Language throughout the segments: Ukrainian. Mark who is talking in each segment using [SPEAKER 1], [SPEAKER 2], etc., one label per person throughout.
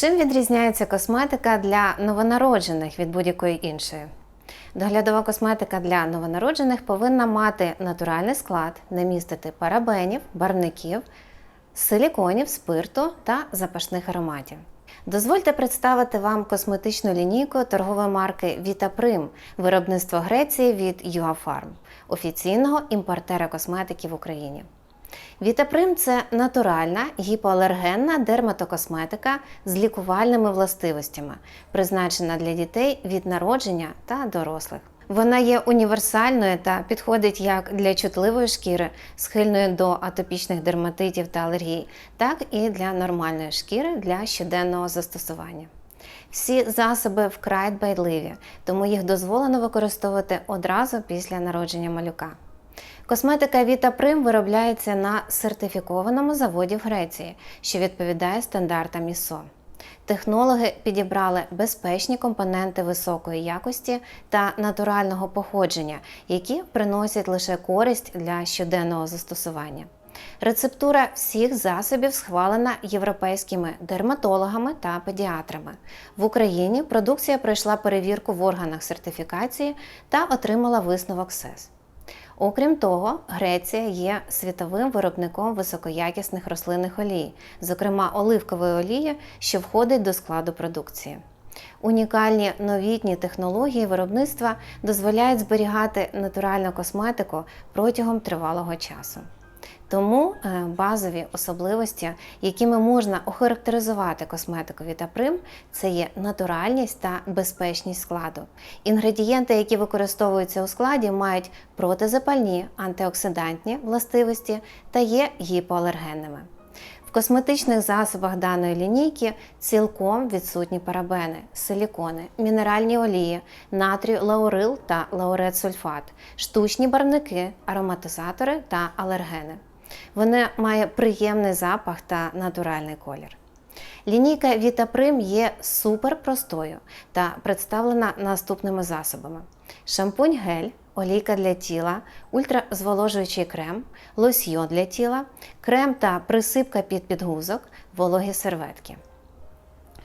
[SPEAKER 1] Чим відрізняється косметика для новонароджених від будь-якої іншої? Доглядова косметика для новонароджених повинна мати натуральний склад, не містити парабенів, барвників, силіконів, спирту та запашних ароматів. Дозвольте представити вам косметичну лінійку торгової марки Вітаприм виробництво Греції від Юафарм, офіційного імпортера косметики в Україні. Вітаприм це натуральна гіпоалергенна дерматокосметика з лікувальними властивостями, призначена для дітей від народження та дорослих. Вона є універсальною та підходить як для чутливої шкіри, схильної до атопічних дерматитів та алергій, так і для нормальної шкіри для щоденного застосування. Всі засоби вкрай дбайливі, тому їх дозволено використовувати одразу після народження малюка. Косметика Vita Prim виробляється на сертифікованому заводі в Греції, що відповідає стандартам ISO. Технологи підібрали безпечні компоненти високої якості та натурального походження, які приносять лише користь для щоденного застосування. Рецептура всіх засобів схвалена європейськими дерматологами та педіатрами. В Україні продукція пройшла перевірку в органах сертифікації та отримала висновок СЕС. Окрім того, Греція є світовим виробником високоякісних рослинних олій, зокрема оливкової олії, що входить до складу продукції. Унікальні новітні технології виробництва дозволяють зберігати натуральну косметику протягом тривалого часу. Тому е, базові особливості, якими можна охарактеризувати косметику Вітаприм, це є натуральність та безпечність складу. Інгредієнти, які використовуються у складі, мають протизапальні, антиоксидантні властивості та є гіпоалергенними. В косметичних засобах даної лінійки цілком відсутні парабени, силікони, мінеральні олії, натрію лаурил та лауретсульфат, штучні барвники, ароматизатори та алергени. Вони має приємний запах та натуральний колір. Лінійка Вітаприм є суперпростою та представлена наступними засобами: шампунь гель, олійка для тіла, ультразволожуючий крем, лосьйон для тіла, крем та присипка під підгузок, вологі серветки.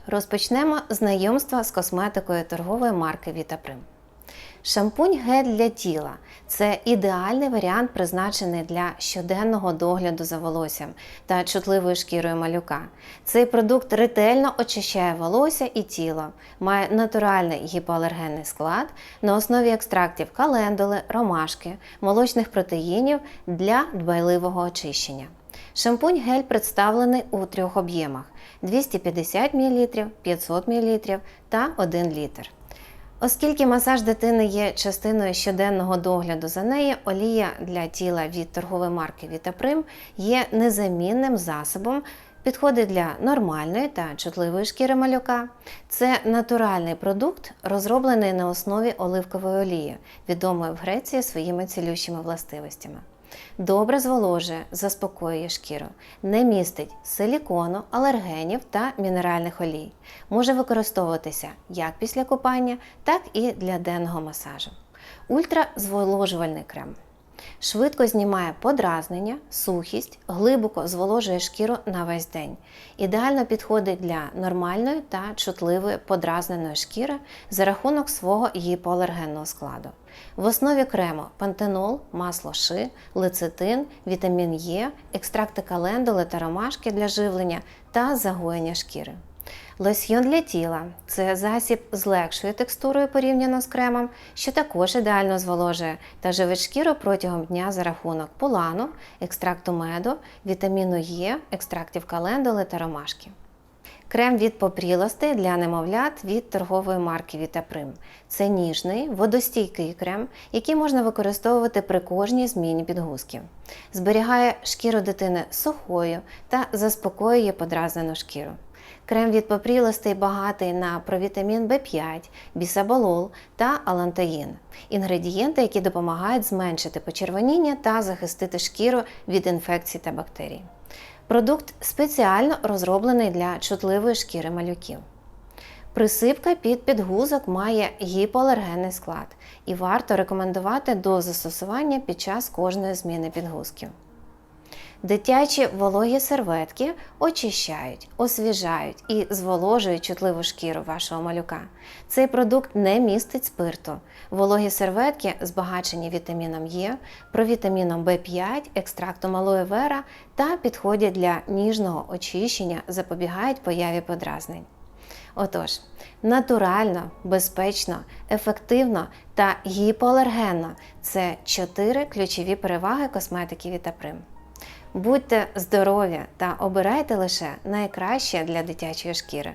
[SPEAKER 1] Розпочнемо знайомство з косметикою торгової марки Вітаприм. Шампунь гель для тіла це ідеальний варіант, призначений для щоденного догляду за волоссям та чутливою шкірою малюка. Цей продукт ретельно очищає волосся і тіло, має натуральний гіпоалергенний склад на основі екстрактів календули, ромашки, молочних протеїнів для дбайливого очищення. Шампунь гель представлений у трьох об'ємах: 250 мл, 500 мл та 1 літр. Оскільки масаж дитини є частиною щоденного догляду за нею, олія для тіла від торгової марки Вітаприм є незамінним засобом. Підходить для нормальної та чутливої шкіри малюка. Це натуральний продукт, розроблений на основі оливкової олії, відомої в Греції своїми цілющими властивостями. Добре зволожує, заспокоює шкіру, не містить силікону, алергенів та мінеральних олій. Може використовуватися як після купання, так і для денного масажу. Ультразволожувальний крем. Швидко знімає подразнення, сухість, глибоко зволожує шкіру на весь день. Ідеально підходить для нормальної та чутливої подразненої шкіри за рахунок свого гіпоалергенного складу. В основі крему пантенол, масло ши, лецитин, вітамін Е, екстракти календули та ромашки для живлення та загоєння шкіри. Лосьйон для тіла це засіб з легшою текстурою порівняно з кремом, що також ідеально зволожує та живить шкіру протягом дня за рахунок полану, екстракту меду, вітаміну Е, екстрактів календули та ромашки. Крем від попрілостей для немовлят від торгової марки Вітаприм. Це ніжний, водостійкий крем, який можна використовувати при кожній зміні підгузків. Зберігає шкіру дитини сухою та заспокоює подразнену шкіру. Крем від попрілостей багатий на провітамін В5, бісаболол та алантаїн інгредієнти, які допомагають зменшити почервоніння та захистити шкіру від інфекцій та бактерій. Продукт спеціально розроблений для чутливої шкіри малюків. Присипка під підгузок має гіпоалергенний склад і варто рекомендувати до застосування під час кожної зміни підгузків. Дитячі вологі серветки очищають, освіжають і зволожують чутливу шкіру вашого малюка. Цей продукт не містить спирту. Вологі серветки збагачені вітаміном Е, провітаміном В5, екстрактом алоє вера та підходять для ніжного очищення, запобігають появі подразнень. Отож, натурально, безпечно, ефективно та гіпоалергенно це чотири ключові переваги косметики Вітаприм. Будьте здорові та обирайте лише найкраще для дитячої шкіри.